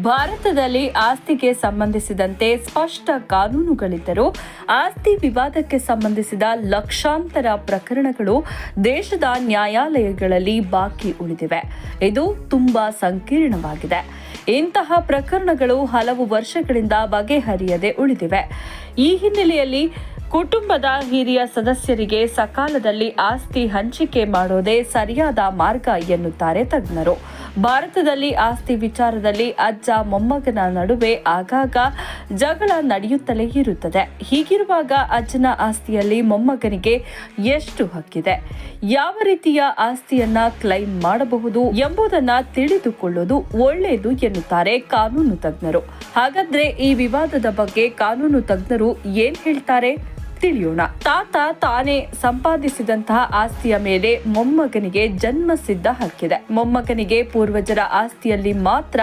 ಭಾರತದಲ್ಲಿ ಆಸ್ತಿಗೆ ಸಂಬಂಧಿಸಿದಂತೆ ಸ್ಪಷ್ಟ ಕಾನೂನುಗಳಿದ್ದರೂ ಆಸ್ತಿ ವಿವಾದಕ್ಕೆ ಸಂಬಂಧಿಸಿದ ಲಕ್ಷಾಂತರ ಪ್ರಕರಣಗಳು ದೇಶದ ನ್ಯಾಯಾಲಯಗಳಲ್ಲಿ ಬಾಕಿ ಉಳಿದಿವೆ. ಇದು ತುಂಬಾ ಸಂಕೀರ್ಣವಾಗಿದೆ. ಇಂತಹ ಪ್ರಕರಣಗಳು ಹಲವು ವರ್ಷಗಳಿಂದ ಬಗೆಹರಿಯದೆ ಉಳಿದಿವೆ. ಈ ಹಿನ್ನೆಲೆಯಲ್ಲಿ ಕುಟುಂಬದ ಹಿರಿಯ ಸದಸ್ಯರಿಗೆ ಸಕಾಲದಲ್ಲಿ ಆಸ್ತಿ ಹಂಚಿಕೆ ಮಾಡೋದೇ ಸರಿಯಾದ ಮಾರ್ಗ ಎನ್ನುತ್ತಾರೆ ತಜ್ಞರು. ಭಾರತದಲ್ಲಿ ಆಸ್ತಿ ವಿಚಾರದಲ್ಲಿ ಅಜ್ಜ ಮೊಮ್ಮಗನ ನಡುವೆ ಆಗಾಗ ಜಗಳ ನಡೆಯುತ್ತಲೇ ಇರುತ್ತದೆ. ಹೀಗಿರುವಾಗ ಅಜ್ಜನ ಆಸ್ತಿಯಲ್ಲಿ ಮೊಮ್ಮಗನಿಗೆ ಎಷ್ಟು ಹಕ್ಕಿದೆ? ಯಾವ ರೀತಿಯ ಆಸ್ತಿಯನ್ನ ಕ್ಲೈಮ್ ಮಾಡಬಹುದು ಎಂಬುದನ್ನ ತಿಳಿದುಕೊಳ್ಳುವುದು ಒಳ್ಳೆಯದು ಎನ್ನುತ್ತಾರೆ ಕಾನೂನು ತಜ್ಞರು. ಹಾಗಾದ್ರೆ ಈ ವಿವಾದದ ಬಗ್ಗೆ ಕಾನೂನು ತಜ್ಞರು ಏನ್ ಹೇಳ್ತಾರೆ? ತಿಳಿಯೋಣ. ತಾತ ತಾನೇ ಸಂಪಾದಿಸಿದಂತಹ ಆಸ್ತಿಯ ಮೇಲೆ ಮೊಮ್ಮಗನಿಗೆ ಜನ್ಮಸಿದ್ಧ ಹಕ್ಕಿದೆ. ಮೊಮ್ಮಗನಿಗೆ ಪೂರ್ವಜರ ಆಸ್ತಿಯಲ್ಲಿ ಮಾತ್ರ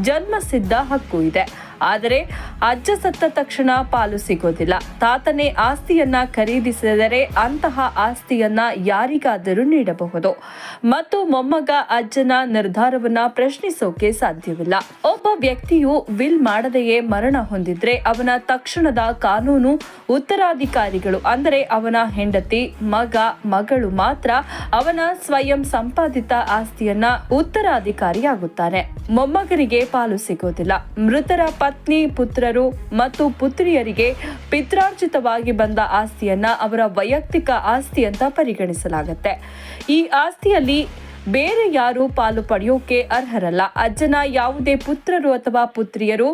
ಜನ್ಮಸಿದ್ಧ ಹಕ್ಕು ಇದೆ. ಆದರೆ ಅಜ್ಜ ಸತ್ತ ತಕ್ಷಣ ಪಾಲು ಸಿಗೋದಿಲ್ಲ. ತಾತನೇ ಆಸ್ತಿಯನ್ನ ಖರೀದಿಸಿದರೆ ಅಂತಹ ಆಸ್ತಿಯನ್ನ ಯಾರಿಗಾದರೂ ನೀಡಬಹುದು. ಮತ್ತು ಮೊಮ್ಮಗ ಅಜ್ಜನ ನಿರ್ಧಾರವನ್ನ ಪ್ರಶ್ನಿಸೋಕೆ ಸಾಧ್ಯವಿಲ್ಲ. ಒಬ್ಬ ವ್ಯಕ್ತಿಯು ವಿಲ್ ಮಾಡದೆಯೇ ಮರಣ ಹೊಂದಿದ್ರೆ ಅವನ ತಕ್ಷಣದ ಕಾನೂನು ಉತ್ತರಾಧಿಕಾರಿಗಳು, ಅಂದರೆ ಅವನ ಹೆಂಡತಿ, ಮಗ, ಮಗಳು ಮಾತ್ರ ಅವನ ಸ್ವಯಂ ಸಂಪಾದಿತ ಆಸ್ತಿಯನ್ನ ಉತ್ತರಾಧಿಕಾರಿಯಾಗುತ್ತಾರೆ ಮೊಮ್ಮಗನಿಗೆ ಪಾಲು ಸಿಗೋದಿಲ್ಲ. ಮೃತರ ಪತ್ನಿ, ಪುತ್ರರು ಮತ್ತು ಪುತ್ರಿಯರಿಗೆ ಪಿತ್ರಾರ್ಜಿತವಾಗಿ ಬಂದ ಆಸ್ತಿಯನ್ನ ಅವರ ವೈಯಕ್ತಿಕ ಆಸ್ತಿ ಅಂತ ಪರಿಗಣಿಸಲಾಗುತ್ತೆ. ಈ ಆಸ್ತಿಯಲ್ಲಿ ಬೇರೆ ಯಾರು ಪಾಲು ಪಡೆಯೋಕೆ ಅರ್ಹರಲ್ಲ. ಅಜ್ಜನ ಯಾವುದೇ ಪುತ್ರರು ಅಥವಾ ಪುತ್ರಿಯರು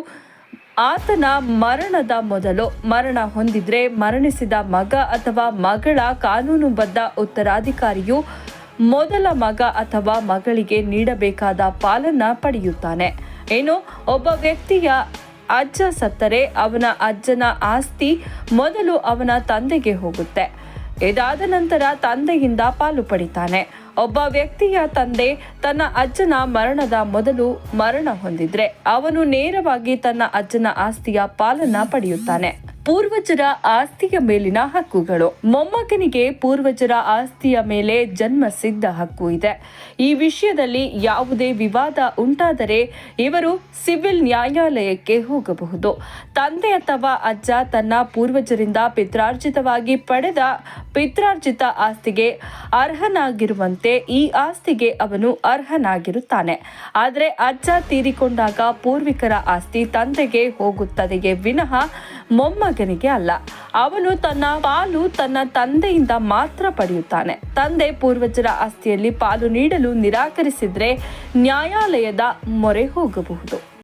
ಆತನ ಮರಣದ ಮೊದಲು ಮರಣ ಹೊಂದಿದ್ರೆ ಮರಣಿಸಿದ ಮಗ ಅಥವಾ ಮಗಳ ಕಾನೂನುಬದ್ಧ ಉತ್ತರಾಧಿಕಾರಿಯು ಮೊದಲ ಮಗ ಅಥವಾ ಮಗಳಿಗೆ ನೀಡಬೇಕಾದ ಪಾಲನ್ನ ಪಡೆಯುತ್ತಾನೆ. ಏನು? ಒಬ್ಬ ವ್ಯಕ್ತಿಯ ಅಜ್ಜ ಸತ್ತರೆ, ಅವನ ಅಜ್ಜನ ಆಸ್ತಿ ಮೊದಲು ಅವನ ತಂದೆಗೆ ಹೋಗುತ್ತೆ. ಇದಾದ ನಂತರ ತಂದೆಯಿಂದ ಪಾಲು ಪಡಿತಾನೆ. ಒಬ್ಬ ವ್ಯಕ್ತಿಯ ತಂದೆ ತನ್ನ ಅಜ್ಜನ ಮರಣದ ಮೊದಲು ಮರಣ ಹೊಂದಿದ್ರೆ, ಅವನು ನೇರವಾಗಿ ತನ್ನ ಅಜ್ಜನ ಆಸ್ತಿಯ ಪಾಲನ್ನ ಪಡೆಯುತ್ತಾನೆ. ಪೂರ್ವಜರ ಆಸ್ತಿಯ ಮೇಲಿನ ಹಕ್ಕುಗಳು. ಮೊಮ್ಮಗನಿಗೆ ಪೂರ್ವಜರ ಆಸ್ತಿಯ ಮೇಲೆ ಜನ್ಮ ಸಿದ್ಧ ಹಕ್ಕು ಇದೆ. ಈ ವಿಷಯದಲ್ಲಿ ಯಾವುದೇ ವಿವಾದ ಉಂಟಾದರೆ ಇವರು ಸಿವಿಲ್ ನ್ಯಾಯಾಲಯಕ್ಕೆ ಹೋಗಬಹುದು. ತಂದೆ ಅಥವಾ ಅಜ್ಜ ತನ್ನ ಪೂರ್ವಜರಿಂದ ಪಿತ್ರಾರ್ಜಿತವಾಗಿ ಪಡೆದ ಪಿತ್ರಾರ್ಜಿತ ಆಸ್ತಿಗೆ ಅರ್ಹನಾಗಿರುವಂತೆ ಈ ಆಸ್ತಿಗೆ ಅವನು ಅರ್ಹನಾಗಿರುತ್ತಾನೆ. ಆದರೆ ಅಜ್ಜ ತೀರಿಕೊಂಡಾಗ ಪೂರ್ವಿಕರ ಆಸ್ತಿ ತಂದೆಗೆ ಹೋಗುತ್ತದೆಯೇ ವಿನಃ ಮೊಮ್ಮಗನಿಗೆ ಅಲ್ಲ. ಅವನು ತನ್ನ ಪಾಲು ತನ್ನ ತಂದೆಯಿಂದ ಮಾತ್ರ ಪಡೆಯುತ್ತಾನೆ. ತಂದೆ ಪೂರ್ವಜರ ಆಸ್ತಿಯಲ್ಲಿ ಪಾಲು ನೀಡಲು ನಿರಾಕರಿಸಿದ್ರೆ ನ್ಯಾಯಾಲಯದ ಮೊರೆ ಹೋಗಬಹುದು.